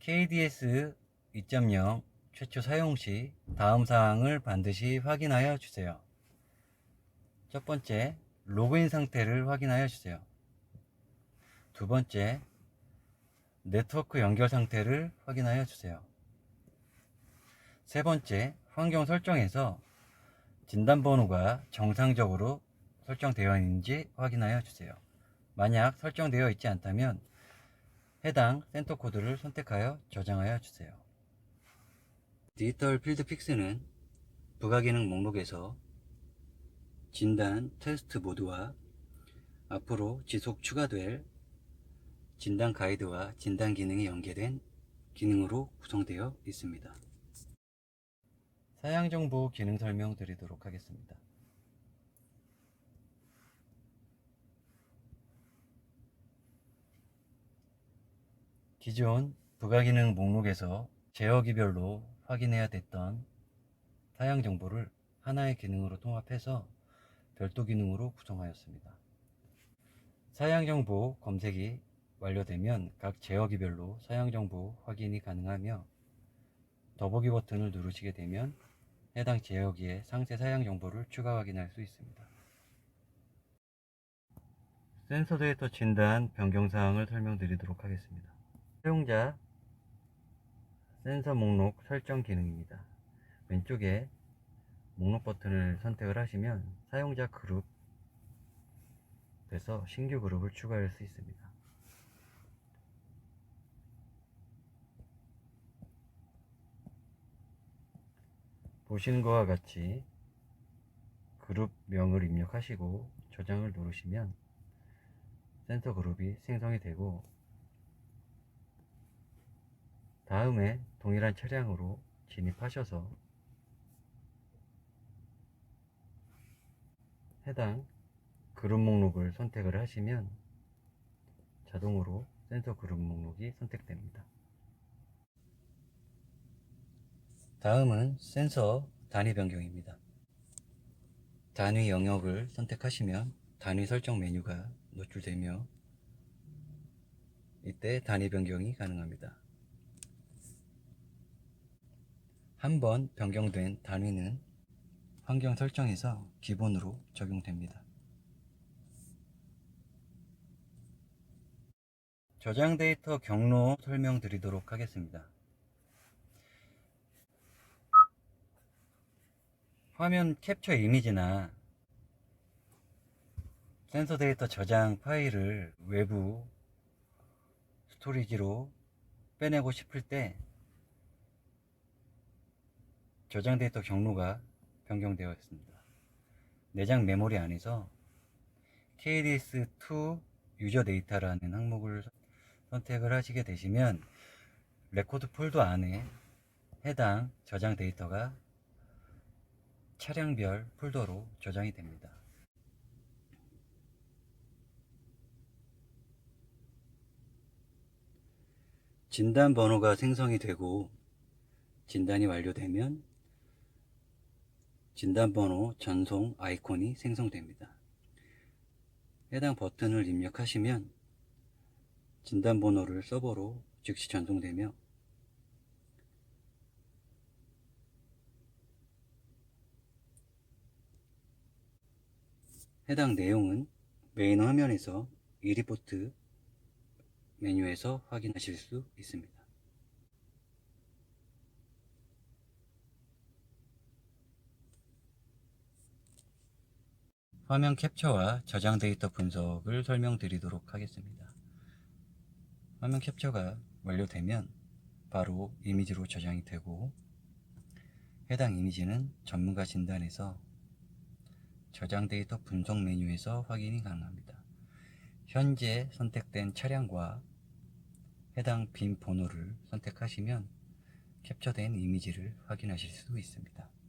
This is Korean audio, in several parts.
KDS 2.0 최초 사용 시 다음 사항을 반드시 확인하여 주세요. 첫 번째, 로그인 상태를 확인하여 주세요. 두 번째, 네트워크 연결 상태를 확인하여 주세요. 세 번째, 환경 설정에서 진단번호가 정상적으로 설정되어 있는지 확인하여 주세요. 만약 설정되어 있지 않다면 해당 센터 코드를 선택하여 저장하여 주세요. 디지털 필드 픽스는 부가 기능 목록에서 진단 테스트 모드와 앞으로 지속 추가될 진단 가이드와 진단 기능이 연계된 기능으로 구성되어 있습니다. 사양 정보 기능 설명 드리도록 하겠습니다. 기존 부가기능 목록에서 제어기별로 확인해야 됐던 사양 정보를 하나의 기능으로 통합해서 별도 기능으로 구성하였습니다. 사양 정보 검색이 완료되면 각 제어기별로 사양 정보 확인이 가능하며 더보기 버튼을 누르시게 되면 해당 제어기의 상세 사양 정보를 추가 확인할 수 있습니다. 센서 데이터 진단 변경 사항을 설명드리도록 하겠습니다. 사용자 센서 목록 설정 기능입니다. 왼쪽에 목록 버튼을 선택을 하시면 사용자 그룹에서 신규 그룹을 추가할 수 있습니다. 보시는 것과 같이 그룹명을 입력하시고 저장을 누르시면 센서 그룹이 생성이 되고 다음에 동일한 차량으로 진입하셔서 해당 그룹 목록을 선택을 하시면 자동으로 센서 그룹 목록이 선택됩니다. 다음은 센서 단위 변경입니다. 단위 영역을 선택하시면 단위 설정 메뉴가 노출되며 이때 단위 변경이 가능합니다. 한 번 변경된 단위는 환경 설정에서 기본으로 적용됩니다. 저장 데이터 경로 설명드리도록 하겠습니다. 화면 캡처 이미지나 센서 데이터 저장 파일을 외부 스토리지로 빼내고 싶을 때 저장 데이터 경로가 변경되어 있습니다. 내장 메모리 안에서 KDS2 유저 데이터라는 항목을 선택을 하시게 되시면 레코드 폴더 안에 해당 저장 데이터가 차량별 폴더로 저장이 됩니다. 진단 번호가 생성이 되고 진단이 완료되면 진단 번호 전송 아이콘이 생성됩니다. 해당 버튼을 입력하시면 진단 번호를 서버로 즉시 전송되며 해당 내용은 메인 화면에서 이 리포트 메뉴에서 확인하실 수 있습니다. 화면 캡처와 저장 데이터 분석을 설명드리도록 하겠습니다. 화면 캡처가 완료되면 바로 이미지로 저장이 되고 해당 이미지는 전문가 진단에서 저장 데이터 분석 메뉴에서 확인이 가능합니다. 현재 선택된 차량과 해당 빈 번호를 선택하시면 캡처된 이미지를 확인하실 수 있습니다.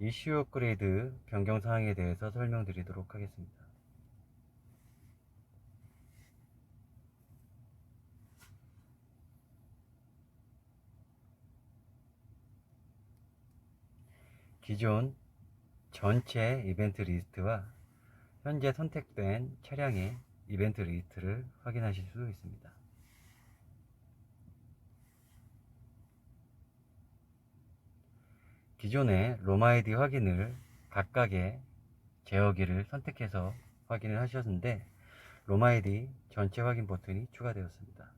이슈 업그레이드 변경 사항에 대해서 설명드리도록 하겠습니다. 기존 전체 이벤트 리스트와 현재 선택된 차량의 이벤트 리스트를 확인하실 수 있습니다. 기존의 로마 아이디 확인을 각각의 제어기를 선택해서 확인을 하셨는데 로마 아이디 전체 확인 버튼이 추가되었습니다.